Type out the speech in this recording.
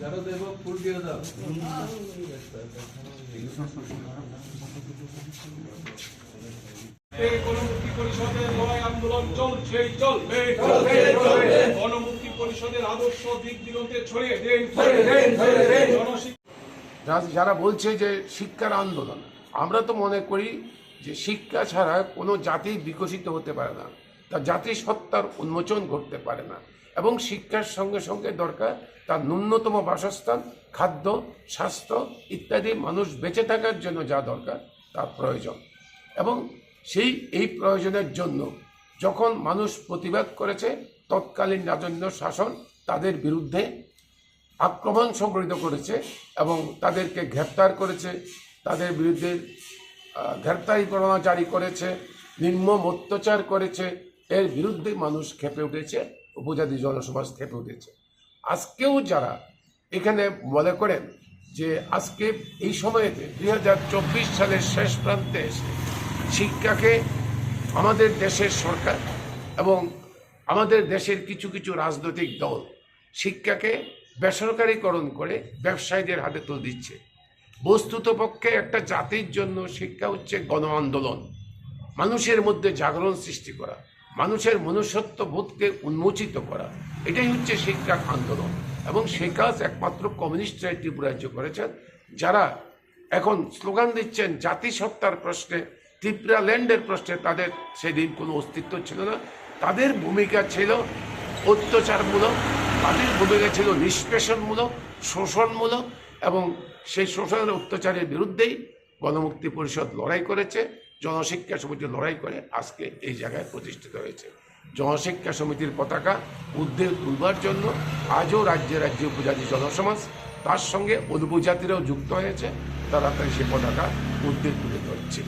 যারা দেব ফুল দিয়ে দাও গণমুক্তি পরিষদের লড়াই আন্দোলন চলছেই চলবে। গণমুক্তি পরিষদের আদর্শ দিক দিগন্তে ছড়িয়ে দিন যারা বলছে যে শিক্ষার আন্দোলন আমরা তো মনে করি যে শিক্ষা ছাড়া কোনো জাতি বিকশিত হতে পারে না। তা জাতি সত্তার উন্মোচন ঘটতে পারে না। এবং শিক্ষার সঙ্গে সঙ্গে দরকার তার ন্যূনতম বাসস্থান, খাদ্য, স্বাস্থ্য ইত্যাদি মানুষ বেঁচে থাকার জন্য যা দরকার তার প্রয়োজন। এবং সেই, এই প্রয়োজনের জন্য যখন মানুষ প্রতিবাদ করেছে, তৎকালীন রাজন্য শাসন তাদের বিরুদ্ধে আক্রমণ সংগঠিত করেছে এবং তাদেরকে গ্রেপ্তার করেছে, তাদের বিরুদ্ধে গ্রেপ্তারি পরোয়ানা জারি করেছে নির্মম অত্যাচার করেছে এর বিরুদ্ধে মানুষ খেপে উঠেছে, উপজাতি জনসমাজ খেপে উঠেছে। আজকেও যারা এখানে মনে করেন যে আজকে এই সময়েতে দুই হাজার চব্বিশ সালের শেষ প্রান্তে এসে শিক্ষাকে আমাদের দেশের সরকার এবং আমাদের দেশের কিছু কিছু রাজনৈতিক দল শিক্ষাকে বেসরকারীকরণ করে ব্যবসায়ীদের হাতে তুলে দিচ্ছে। বস্তুত পক্ষে একটা জাতির জন্য শিক্ষা হচ্ছে গণ আন্দোলন মানুষের মধ্যে জাগরণ সৃষ্টি করা। মানুষের মনুষ্যত্ব বোধকে উন্মোচিত করা। এটাই হচ্ছে শিক্ষার আন্দোলন। এবং সেই কাজ একমাত্র কমিউনিস্টরা এই ত্রিপুরা করেছেন, যারা এখন স্লোগান দিচ্ছেন জাতিসত্তার প্রশ্নে, ত্রিপুরা ল্যান্ডের প্রশ্নে, তাদের সেদিন কোনো অস্তিত্ব ছিল না। তাদের ভূমিকা ছিল অত্যাচারমূলক, তাদের ভূমিকা ছিল নিষ্পেষণমূলক, শোষণমূলক, এবং সেই শোষণের অত্যাচারের বিরুদ্ধেই গণমুক্তি পরিষদ লড়াই করেছে। জনশিক্ষা সমিতি লড়াই করে আজকে এই জায়গায় প্রতিষ্ঠিত হয়েছে। জনশিক্ষা সমিতির পতাকা উদ্বেগ তুলবার জন্য আজও রাজ্যে রাজ্যে উপজাতি জনসমাজ, তার সঙ্গে অনুপজাতিরাও যুক্ত হয়েছে, তারা তাই সে পতাকা উদ্বেগ তুলে ধরছে।